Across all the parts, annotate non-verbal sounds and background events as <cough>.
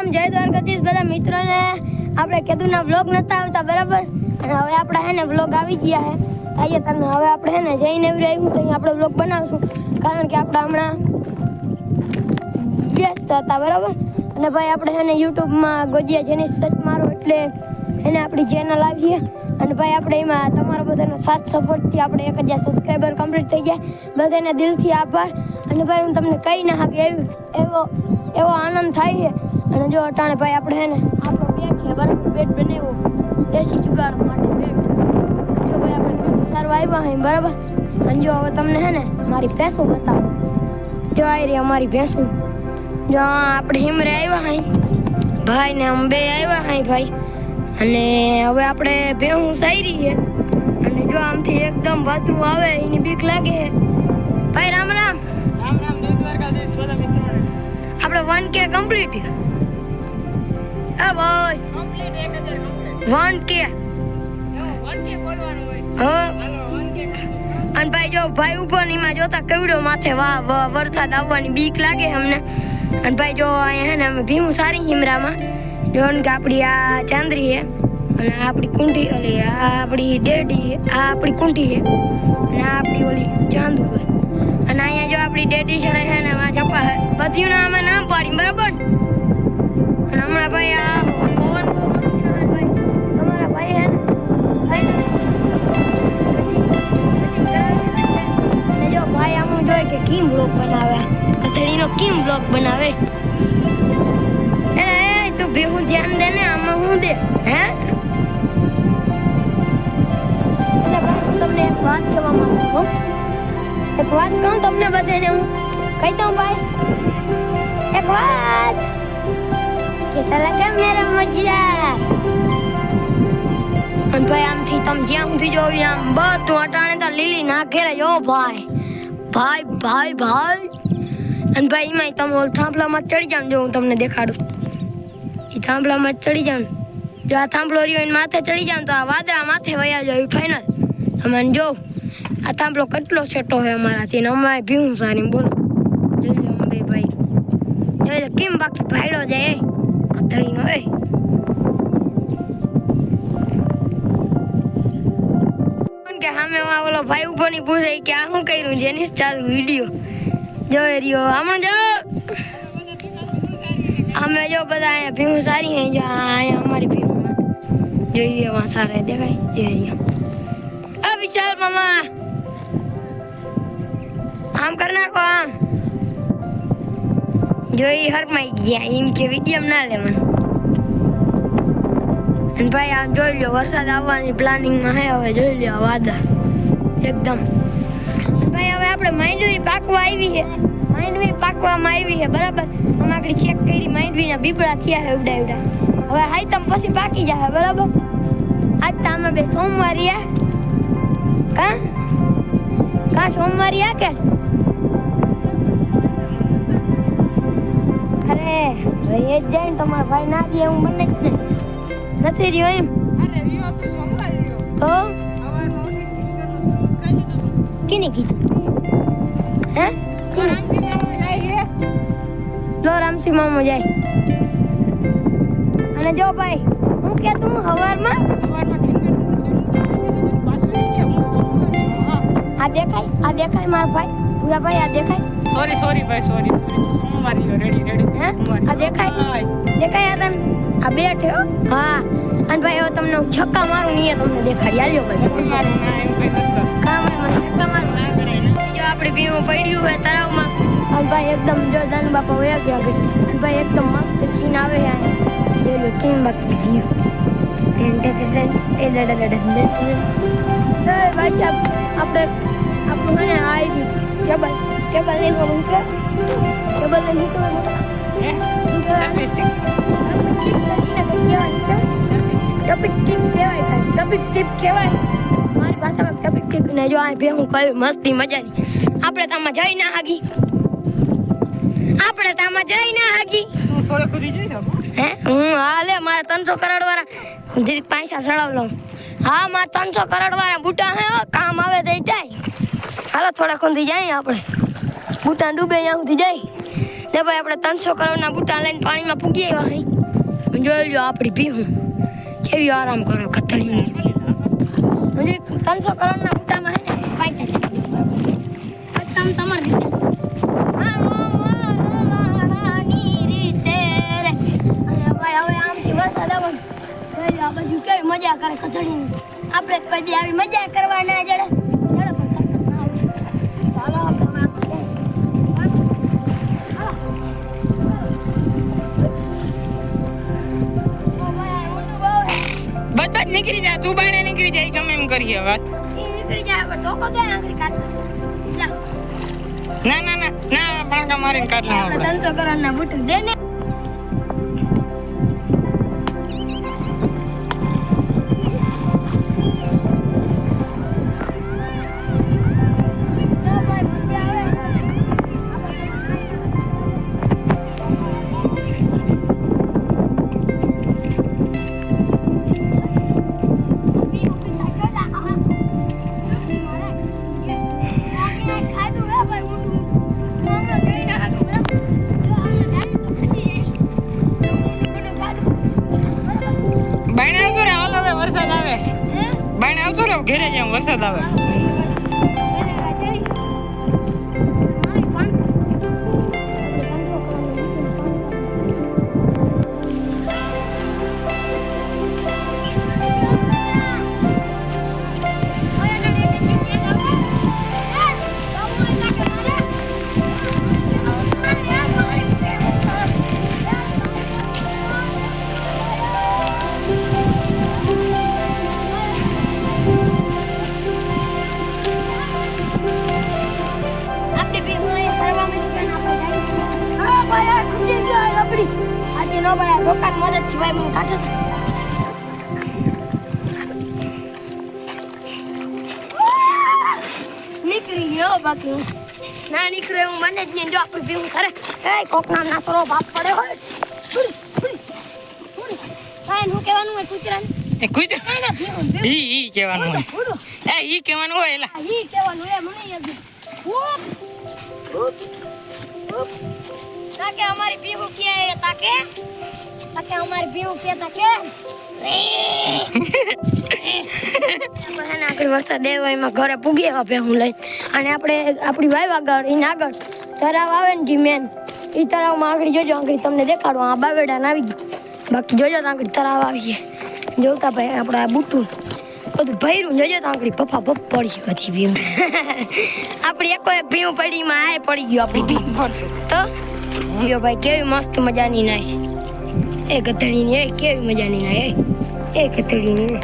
રામ જય દ્વારકાધીશ બધા મિત્રોને. આપણે કેદુના વ્લોગ નતા આવતા, બરાબર? અને હવે આપણે હે ને વ્લોગ આવી ગયા હે. આજે તને હવે આપણે હે ને જઈને એવી આવ્યું તો આપણે વ્લોગ બનાવશું. કારણ કે આપણે હમણાં વ્યસ્ત હતા, બરાબર? અને ભાઈ આપણે હે ને યુટ્યુબમાં ગોજિયા જેની સચ મારો એટલે એને આપણી ચેનલ આવીએ. અને ભાઈ આપણે એમાં તમારા બધાનો સાથ સપોર્ટથી આપણે એક હજાર સબસ્ક્રાઈબર કમ્પ્લીટ થઈ ગયા. બધાને દિલથી આભાર. અને ભાઈ હું તમને કહી ના એવી એવો એવો આનંદ થાય છે. અને જો અટાણે ભાઈ આપણે હે ને આપણો બેટ છે બરાબર? બેટ બનાવ્યો. દેશી જુગાડ માટે બેટ જો ભાઈ આપણે બહુ સારું આવ્યા હે બરાબર? અને જો હવે તમને હે ને મારી ભેંસો બતાવો. જો આવી રહી અમારી ભેંસો. જો આપણે હિમરે આવ્યા હે ભાઈ ને અમે બે આવ્યા હે ભાઈ. અને હવે આપણે ભેહું સારી છે. અને જો આમથી એકદમ વાતું આવે એની બીક લાગે ભાઈ રામ રામ. રામ રામ આપણે વન કે કમ્પ્લીટ હા ભાઈ. કમ્પ્લીટ એક કમ્પ્લીટ વન કે. એવું બોલવાનું હોય. હા. હાલો વન કે અને ભાઈ જો ભાઈ ઊભો ને એમાં જોતા કેવડો માથે વાહ વરસાદ આવવાની બીક લાગે અમને. અને ભાઈ જો અહીંયા હે ને અમે ભીમું સારી હિમરામાં. જો ને કે આપણી આ ચાંદરી છે અને આપણી કુંઠી ઓલી આ આપણી ડેડી આ આપણી કુંઠી છે અને આ આપણી ઓલી ચાંદુ હોય અને અહીંયા જો આપણી ડેડી છે ને છે ને આ ચપ્પા છે બધીનું નામ અમે નામ પાડી બરાબર અને હમણાં ભાઈ આ બ્લોગ બનાવે. અથડીનો કેમ બ્લોગ બનાવે? એ ધ્યાન દે ને, આમાં હું દે, હે? તમને એક વાત કહેવા માંગુ છું એક વાત કહું તમને બધાને હું. કહી દઉં, ભાઈ. એક વાત. કે સાલા, કેમ મેરે મજા અને ભાઈ, આમથી તમે જ્યાં સુધી જોવી આમ બધું અટાણે તો લીલી નાખે રહ્યો ભાઈ. ભાઈ ભાઈ ભાઈ. અને ભાઈ, એમાંય તમે ઓલ થાંભલામાં ચડી જાવ જો હું તમને દેખાડું. એ થાંભલામાં ચડી જાવ જો આ થાંભલો રહ્યો એને માથે ચડી જાવ તો આ વાદળા માથે વયા જાય ફાઇનલ તમે જો આ થાંભલો કેટલો છેટો હોય અમારાથી ને અમારે ભીવું સારી બોલો. જોઈ લો અંબે ભાઈ. જોઈ કેમ બાકી ભાઈડો જાય કથળીનો એ? કે ઓલો ભાઈ ઊભો ની પૂછે કે આ શું કર્યું? જેની ચાલુ વીડિયો જોઈ રહ્યો. હમણાં જો. અમે જો બધા અહીંયા ભીવું સારી હે, જો અહીંયા અમારી ભીવું જોઈએ વાં સારા દેખાય. જોઈ રહ્યો. આ વિશાલ મામા. આમ કર નાખો આમ. જોઈ હરમાઈ ગયા. એમ કે વીડિયો ના લે મને. ભાઈ આમ જોઈ લ્યો, વરસાદ આવવાની પ્લાનિંગમાં હે હવે. જોઈ આ વાદળ. એકદમ. ભાઈ હવે આપણે માંડવી પાકવા આવી છે. માંડવી પાકવામાં આવી છે બરાબર? અમે આગળ ચેક કરી માંડવીના બીબડા થયા છે ઉડા ઉડા હવે હાઈ તમ પછી પાકી જાય બરાબર? આજ તો અમે બે સોમવારિયા કા? કા સોમવારિયા કે? અરે રહી જ જાય તમારા ભાઈ ના દે હું બને જ નથી રહ્યો એમ? અરે રહ્યો તો સોમવાર રહ્યો? તો? કેને કીધું હે તો રામસિંહ મામા જાય છે લો રામસિંહ મામો જાય અને જો ભાઈ હું કે તું હવારમાં સવારમાં ઠીક પાછું આવી ગયા હું સોમવાર હા આ દેખાય આ દેખાય મારા ભાઈ પૂરા ભાઈ આ દેખાય સોરી સોરી ભાઈ સોરી સોમવાર રિયો રેડી રેડી હે આ દેખાય દેખાય આ તને આ બેઠ હો હા અને ભાઈ હવે તમને હું છક્કા મારું ને એ તમને દેખાડી આલ્યો ભાઈ મારું ના એમ કઈ નથી કરતું. કામ મને છક્કા મારું ના કરાય ને જો આપણે ભીમો પડ્યું હોય તળાવમાં. અને ભાઈ એકદમ જો દાન બાપા વયા ગયા આગળ અને ભાઈ એકદમ મસ્ત સીન આવે છે અહીંયા જે લો કેમ બાકી વ્યૂ ટેન ટેન ટેન ટેન એ ડડ ડડ ડડ એ ભાઈ સાહેબ આપણે આપણું છે ને આ આવી કેબલ કેબલ લઈને ઓલું કે કેબલ લઈને નીકળવાનું હે? સેલ્ફી સ્ટિક ટપિક ટીપ કહેવાય કાંઈ ટપિક ટીપ કહેવાય મારી ભાષામાં ટપિક ટીપ ને જો આ બે હું કહ્યું મસ્તી મજાની. આપણે તામાં જઈ ના હાગી. આપણે તામાં જઈ ના હાગી. તું થોડે ખુદી જઈ દો હે. હું? હા લે મારે ત્રણસો કરોડ વાળા જીરીક પૈસા ચડાવ લઉં. હા મારે ત્રણસો કરોડ વાળા બૂટા હે કામ આવે તો જાય. હાલો થોડા ખૂંદી જાય આપણે. બૂટા ડૂબે ત્યાં સુધી જાય. તે ભાઈ આપણે ત્રણસો કરોડના બૂટા લઈને પાણીમાં પૂગી આવ્યા અહીં જોઈ લો આપણી પીહું કેવી આરામ કરો કથળીની. ત્રણસો કરોડના ભાઈ આ બાજુ કેવી મજા કરે કથળીની આપણે કદી આવી મજા કરવા ના જડે. પણ ચાલો બધા નીકળી જાય તું બાણે નીકળી જાય ગમે એમ કરીએ હવે. નીકળી જાય પણ ધોકો દે આંગળી કાઢ ના ના ના ના પાણકા મારીને કાઢ ના ધંધો કરવાના બુટ દે ને. দাবে જ નહીં જો આપણે ભીવું કરે એ કોક નામ ના સરો બાપ પડે હોય ઉડી, હું. કહેવાનું હોય કૂતરાને? એ ભીવું ઈ ઈ કહેવાનું હોય. એ ઈ કહેવાનું હોય એલા. ઈ કહેવાનું એ મને યાદ ઉપ, ઉપ. તાકે અમારી ભીહુ કે તાકે? તાકે અમારી ભીહુ કે તાકે? <laughs> આગળ વરસાદ એવા એમાં ઘરે પૂગી આવ્યા ભેહું લઈ અને આપણે આપણી વાઈવ આગળ એને આગળ તરાવ આવે ને જી મેન એ તળાવમાં આંગળી જોજો, આંગળી તમને દેખાડો. આ બાવેડા આવી ગયું બાકી જોજો આંગળી તળાવ તરાવ આવી ગયા જોતા ભાઈ આપણે આ બુટું. બધું ભર્યું જોજો આંગળી પપ્પા પપ્પ પડી પછી ભીમ. <laughs> આપણી એકો એક ભીમ પડી માં આય પડી ગયું આપણી ભીમ. તો જો ભાઈ કેવી મસ્ત મજાની નાય. એ ગધડીની, એ કેવી મજાની નાય, એ. ગધડીની,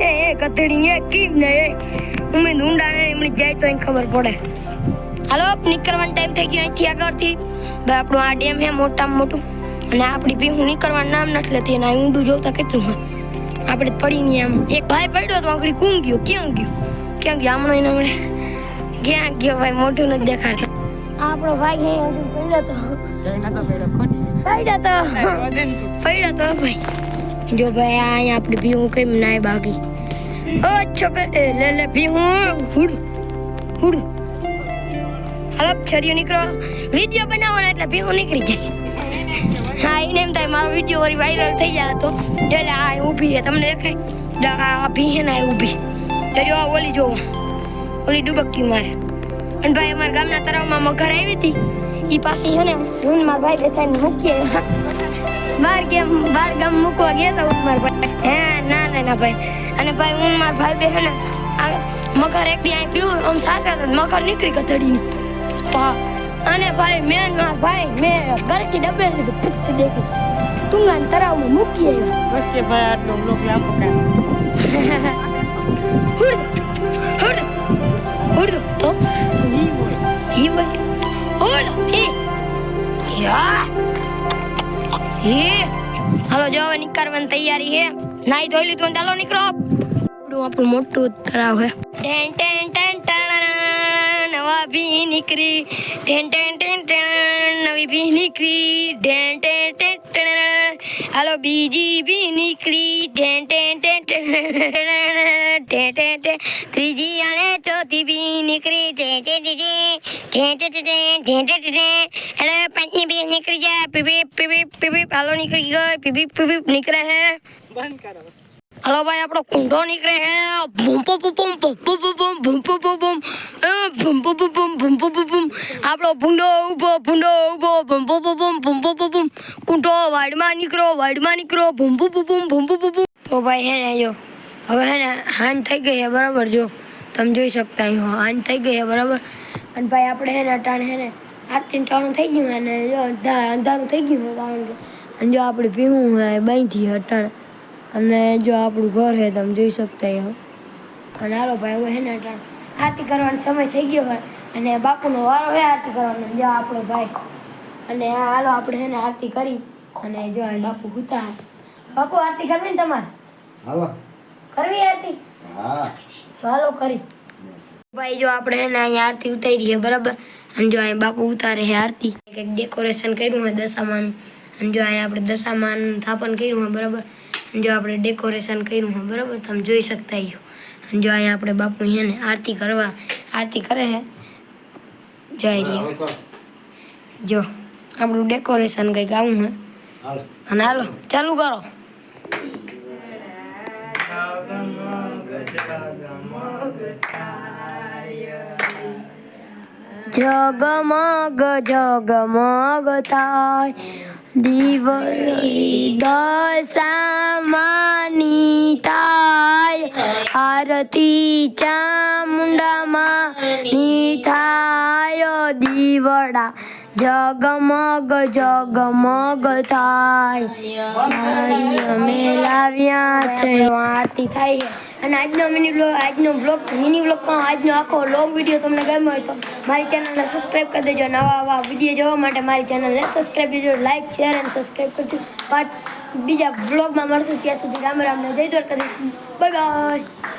એ. એ ગધડીની, એ કેમ ને એ. ઉમે ઊંડા ને એમની જાય તો એને ખબર પડે. હાલો નીકળવાનો ટાઈમ થઈ ગયો અહીંથી આગળથી. ભાઈ આપણું આ ડેમ હે મોટામાં મોટું. અને આપણી ભીહું નીકળવાનું નામ નથી લેતી, અને ઊંડું જોતા કેટલું હોય. આપણે પડી નહીં આમ, એક ભાઈ પડ્યો તો આંગળી કું ગયો. ક્યાં ગયો? ક્યાં ગયો? હમણાં એને મળે ક્યાં ગયો ભાઈ? મોઢું નથી દેખાડતો. આપણો ભાઈ હે પડ્યો તો. પડ્યો તો. તું. ભાઈ. જો ભાઈ, આ અહીંયા આપણે ભીહું કેમ નાય બાગી ઓ, છોકર લે લે ભીહું હુડ હુડ હાલો છડિયો નીકળો. વીડિયો બનાવવાનો એટલે ભીહું નીકળી જાય. હા, એને એમ થાય, મારો વીડિયો વળી વાયરલ થઈ જાય તો. એટલે આ ઊભી છે, તમને દેખાય? આ ભી છે ને, આ ઊભી. તો આ ઓલી જોવો. ઓલી ડૂબકી મારે. અને ભાઈ અમારા ગામના તળાવમાં મગર આવી હતી. એ પાસે છે ને, હું મારા ભાઈ બેઠા મૂકીએ. બાર ગેમ, બાર ગામ મૂકવા ગયા હતા હું મારા ભાઈ. હે, ના ના ના, ભાઈ. અને ભાઈ, હું મારા ભાઈ બે છે ને મગર એક દી અહીં પીવું, આમ સાચા મગર નીકળી પા અને ભાઈ મેનમાં ભાઈ મેં ગરકી ડબે લીધું ફૂટ દેખી ટુંગાને તળાવમાં મૂકી આવ્યા બસ કે ભાઈ આટલો બ્લોક લાંબો તો ઈ હોય. ઈ હોય. હુડ હી. યા. હી. હાલો જો હવે નીકળવાની તૈયારી હે. નાઈ ધોઈ લીધું ચાલો નીકળો. આપણું આપણું મોટું તળાવ ટેન ટેન ટેન ટેન. ટાણાના. નવા બી નીકળી ટેન ટેન ટેન ટેન નવી બી નીકળી ટેન ટેન ટેન ટેન હાલો બીજી બી નીકળી ટેન ટેન ટેન ટેન ટેન ટેન ટેન ત્રીજી અને ચોથી બી નીકળી ટેન ટેન ટેન ટેન ટેન ટેન ટેન ટેન ટેન એટલે પાંચમી બી નીકળી જાય પીપીપ પીપીપ પીપીપ હાલો નીકળી ગઈ પીપીપ પીપીપ નીકળે હે બંધ કરો હલો ભાઈ આપણો કુંડો નીકળે હે ભૂંપો પૂપુમ ભૂંપો પૂપુમ ભૂંપો પૂપુમ ભૂંપો પૂપુમ ભૂંપો પૂપુમ આપણો ભૂંડો ઊભો ભૂંડો ઊભો ભૂંપો પૂપુમ ભૂંપો પૂપુમ કુંડો વાડમાં નીકળો વાડમાં નીકળો ભૂંપો પૂપુમ ભૂંપો પૂપુમ તો ભાઈ હે ને જો હવે હે ને હાન થઈ ગઈ હે બરાબર જો તમે જોઈ શકતા હો હાન થઈ ગઈ હે બરાબર અને ભાઈ આપણે હે ને અટાણ હે ને આટલી ટાણું થઈ ગયું અને જો અંધારું થઈ ગયું અને જો આપણે પીવું હોય બાંધી અટાણ અને જો આપણું ઘર છે તમે જોઈ શકતા હો અને હાલો ભાઈ હવે હેને આરતી કરવાનો સમય થઈ ગયો હોય અને બાપુનો વારો હે આરતી કરવાનો. જો આપણો ભાઈ અને આ હાલો આપણે હેને આરતી કરી અને જો અહીં બાપુ હુતા. બાપુ આરતી કરવી ને તમારે? હાલો. કરવી આરતી? હા. તો હાલો કરી. ભાઈ જો આપણે એને અહીંયા આરતી ઉતારી છે બરાબર? અને જો અહીં બાપુ ઉતારે છે આરતી. કંઈક ડેકોરેશન કર્યું હોય દશામાનું. અને જો અહીંયા આપણે દશામાનું સ્થાપન કર્યું હોય બરાબર? જો આપણે ડેકોરેશન કર્યું હોય બરાબર? તમે જોઈ શકતા છો અને જો અહીંયા આપણે બાપુ છે ને આરતી કરવા આરતી કરે છે જઈ રહ્યા. હાલો જો આપણું ડેકોરેશન કંઈક આવું હે. અને હાલો ચાલુ કરો. જગમગ જગમગ થાય દીવની દશામાની થાય આરતી ચામુંડામાં ની થાય દીવડા જગમગ જગમગ થાય અમે લાવ્યા છે આરતી થાય અને આજનો મિની બ્લોગ આજનો બ્લોગ મિની બ્લોગમાં આજનો આખો લોંગ વીડિયો તમને ગમ્યો હોય તો મારી ચેનલને સબસ્ક્રાઈબ કરી દેજો. નવા નવા વીડિયો જોવા માટે મારી ચેનલને સબસ્ક્રાઇબ કરજો લાઈક શેર અને સબસ્ક્રાઈબ કરજો. બટ બીજા બ્લોગમાં મળશું. ત્યાં સુધી રામ રામને જય દ્વારકાધીશ. Bye bye